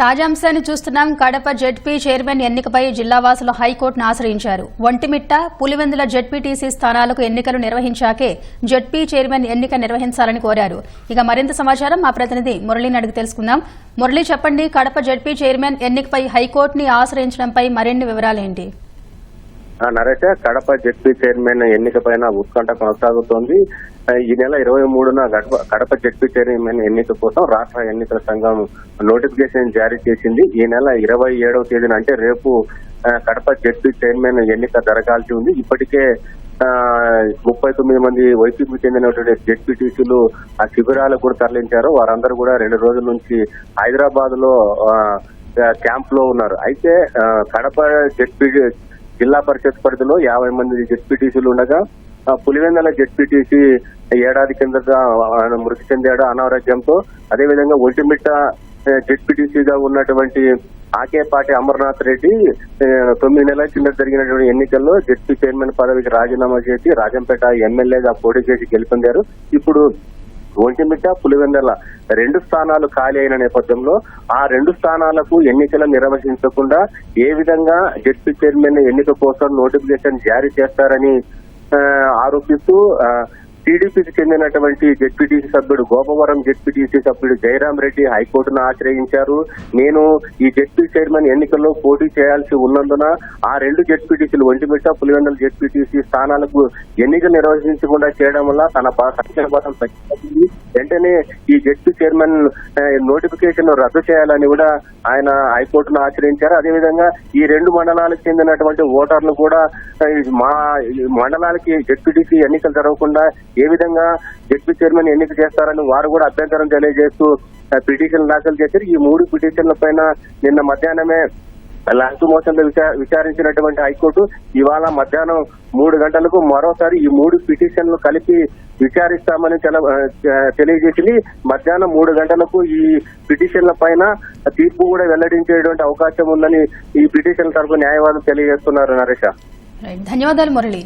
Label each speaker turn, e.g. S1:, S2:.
S1: తాజా అంశాన్ని చూస్తున్నాం. కడప జెడ్పీ చైర్మన్ ఎన్నికపై జిల్లావాసులు హైకోర్టును ఆశ్రయించారు. ఒంటిమిట్ట పులివెందుల జెడ్పీటీసీ స్థానాలకు ఎన్నికలు నిర్వహించాకే జెడ్పీ చైర్మన్ ఎన్నిక నిర్వహించాలని కోరారు. ఇక మరింత సమాచారం మా ప్రతినిధి మురళిని అడిగి తెలుసుకుందాం. మురళి చెప్పండి కడప జెడ్పీ చైర్మన్ ఎన్నికపై హైకోర్టుని ఆశ్రయించడంపై మరిన్ని వివరాలేంటి?
S2: నరేష కడప జెడ్పీ చైర్మన్ ఎన్నిక పైన ఉత్కంఠ కొనసాగుతోంది. ఈ నెల ఇరవై మూడున గడప కడప జెడ్పీ చైర్మన్ ఎన్నిక కోసం రాష్ట్ర ఎన్నికల సంఘం నోటిఫికేషన్ జారీ చేసింది. ఈ నెల ఇరవై ఏడవ తేదీన అంటే రేపు కడప జెడ్పీ చైర్మన్ ఎన్నిక జరగాల్సి ఉంది. ఇప్పటికే ముప్పై తొమ్మిది మంది వైసీపీ చెందినటువంటి జెడ్పీటీసీలు ఆ శిబిరాలకు కూడా తరలించారు. వారందరూ కూడా రెండు రోజుల నుంచి హైదరాబాద్లో క్యాంప్లో ఉన్నారు. అయితే కడప జెడ్పీ జిల్లా పరిషత్ పరిధిలో యాభై మంది జెడ్పీటీసీలు ఉండగా పులివెందల జెడ్పీటీసీ ఏడాది కిందట ఆయన మృతి చెందాడు అనారోగ్యంతో. అదేవిధంగా ఒంటిమిట్ట జెడ్పీటీసీగా ఉన్నటువంటి ఆకేపాటి అమర్నాథ్ రెడ్డి తొమ్మిది నెలల కింద జరిగినటువంటి ఎన్నికల్లో జెడ్పీ చైర్మన్ పదవికి రాజీనామా చేసి రాజంపేట ఎమ్మెల్యేగా పోటీ చేసి గెలుపొందారు. ఇప్పుడు ఒంటిమిట్ట పులివెందల రెండు స్థానాలు ఖాళీ అయిన నేపథ్యంలో ఆ రెండు స్థానాలకు ఎన్నికలు నిర్వహించకుండా ఏ విధంగా జడ్పీ చైర్మన్ ఎన్నిక కోసం నోటిఫికేషన్ జారీ చేస్తారని ఆరోపిస్తూ టీడీపీకి చెందినటువంటి జెడ్పీటీసీ సభ్యుడు గోపవరం జెడ్పీటీసీ సభ్యుడు జయరాం రెడ్డి హైకోర్టును ఆశ్రయించారు. నేను ఈ జెడ్పీ చైర్మన్ ఎన్నికల్లో పోటీ చేయాల్సి ఉన్నందున ఆ రెండు జెడ్పీటీసీలు ఒంటిమిట్ట పులివెందుల జెడ్పీటీసీ స్థానాలకు ఎన్నిక నిర్వహించకుండా చేయడం వల్ల తన ప- పదం తగ్గిపోతుంది. వెంటనే ఈ జెడ్పీ చైర్మన్ నోటిఫికేషన్ రద్దు చేయాలని కూడా ఆయన హైకోర్టును ఆశ్రయించారు. అదేవిధంగా ఈ రెండు మండలాలకు చెందినటువంటి ఓటర్లు కూడా మా మండలాలకి జెడ్పీటీసీ ఎన్నికలు జరగకుండా ఏ విధంగా జడ్పీ చైర్మన్ ఎన్నిక చేస్తారని వారు కూడా అభ్యంతరం తెలియజేస్తూ పిటిషన్ దాఖలు చేశారు. ఈ మూడు పిటిషన్ల పైన నిన్న మధ్యాహ్నమే లాస్ట్ మోషన్లు విచారించినటువంటి హైకోర్టు ఇవాళ మధ్యాహ్నం మూడు గంటలకు మరోసారి ఈ మూడు పిటిషన్లు కలిపి విచారిస్తామని తెల- తెలియజేసింది. మధ్యాహ్నం మూడు గంటలకు ఈ పిటిషన్ల పైన తీర్పు కూడా వెల్లడించేటువంటి అవకాశం ఉందని ఈ పిటిషన్ తరపు న్యాయవాదులు తెలియజేస్తున్నారు నరేష.
S1: ధన్యవాదాలు మురళి.